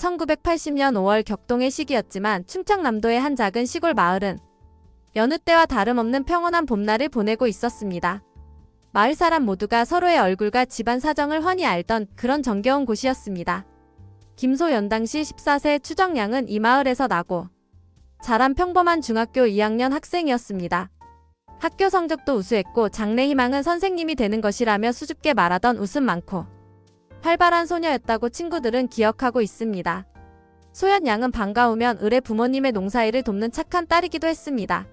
1980년 5월 격동의 시기였지만 충청남도의 한 작은 시골 마을은 여느 때와 다름없는 평온한 봄날을 보내고 있었습니다. 마을 사람 모두가 서로의 얼굴과 집안 사정을 훤히 알던 그런 정겨운 곳이었습니다. 김소연 당시 14세 추정량은 이 마을에서 나고 자란 평범한 중학교 2학년 학생이었습니다. 학교 성적도 우수했고 장래 희망은 선생님이 되는 것이라며 수줍게 말하던 웃음 많고 활발한 소녀였다고 친구들은 기억하고 있습니다. 소연 양은 반가우면 을의 부모님의 농사일을 돕는 착한 딸이기도 했습니다.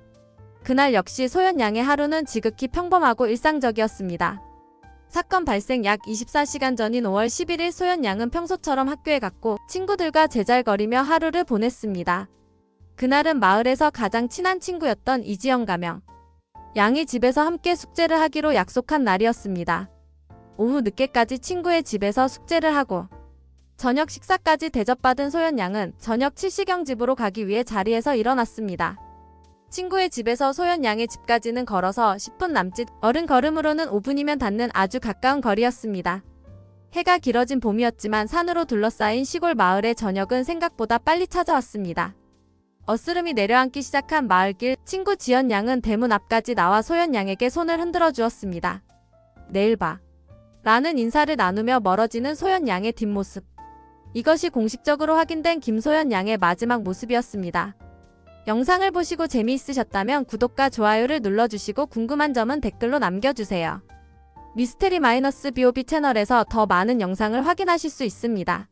그날 역시 소연 양의 하루는 지극히 평범하고 일상적이었습니다. 사건 발생 약 24시간 전인 5월 11일 소연 양은 평소처럼 학교에 갔고 친구들과 제잘거리며 하루를 보냈습니다. 그날은 마을에서 가장 친한 친구였던 이지영 가명. 양이 집에서 함께 숙제를 하기로 약속한 날이었습니다. 오후 늦게까지 친구의 집에서 숙제를 하고 저녁 식사까지 대접받은 소연 양은 저녁 7시경 집으로 가기 위해 자리에서 일어났습니다. 친구의 집에서 소연 양의 집까지는 걸어서 10분 남짓, 어른 걸음으로는 5분이면 닿는 아주 가까운 거리였습니다. 해가 길어진 봄이었지만 산으로 둘러싸인 시골 마을의 저녁은 생각보다 빨리 찾아왔습니다. 어스름이 내려앉기 시작한 마을길, 친구 지연 양은 대문 앞까지 나와 소연 양에게 손을 흔들어 주었습니다. 내일 봐. 라는 인사를 나누며 멀어지는 소연 양의 뒷모습. 이것이 공식적으로 확인된 김소연 양의 마지막 모습이었습니다. 영상을 보시고 재미있으셨다면 구독과 좋아요를 눌러주시고 궁금한 점은 댓글로 남겨주세요. 미스테리 마이너스 BOB 채널에서 더 많은 영상을 확인하실 수 있습니다.